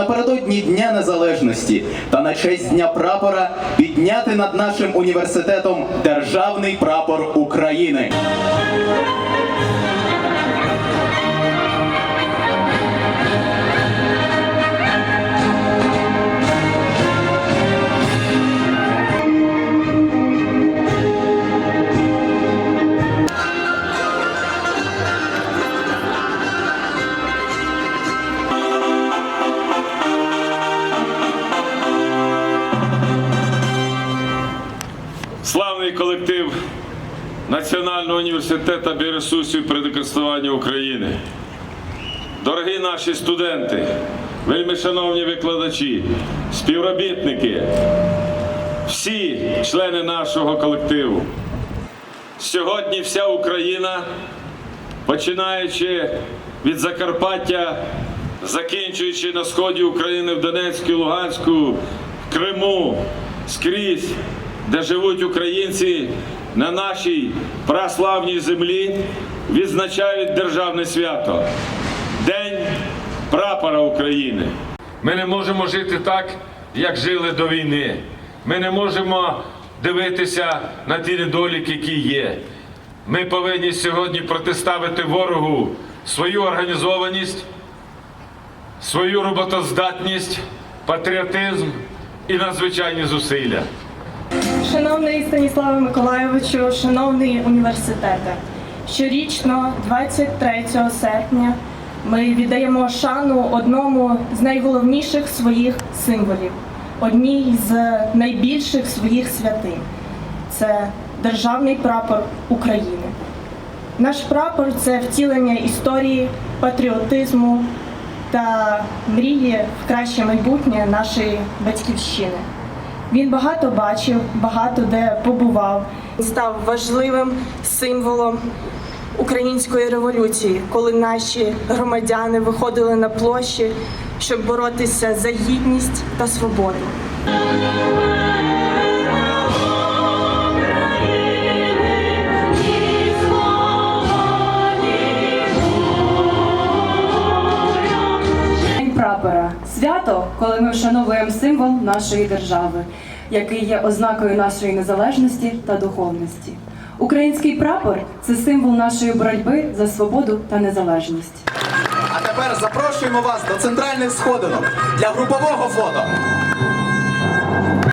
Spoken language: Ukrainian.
напередодні Дня Незалежності та на честь Дня прапора підняти над нашим університетом державний прапор України. Колектив Національного університету біоресурсів природокористування України. Дорогі наші студенти, вельми шановні викладачі, співробітники, всі члени нашого колективу. Сьогодні вся Україна, починаючи від Закарпаття, закінчуючи на сході України в Донецьку, Луганську, в Криму, скрізь, де живуть українці на нашій праславній землі, відзначають державне свято День прапора України. Ми не можемо жити так, як жили до війни. Ми не можемо дивитися на ті недоліки, які є. Ми повинні сьогодні протиставити ворогу свою організованість, свою роботоздатність, патріотизм і надзвичайні зусилля. Шановний Станіславе Миколайовичу, шановний університете, щорічно, 23 серпня, ми віддаємо шану одному з найголовніших своїх символів, одній з найбільших своїх святинь це державний прапор України. Наш прапор це втілення історії, патріотизму та мрії в краще майбутнє нашої батьківщини. Він багато бачив, багато де побував. Став важливим символом української революції, коли наші громадяни виходили на площі, щоб боротися за гідність та свободу. Свято, коли ми вшановуємо символ нашої держави, який є ознакою нашої незалежності та духовності. Український прапор це символ нашої боротьби за свободу та незалежність. А тепер запрошуємо вас до центральних сходинок для групового фото.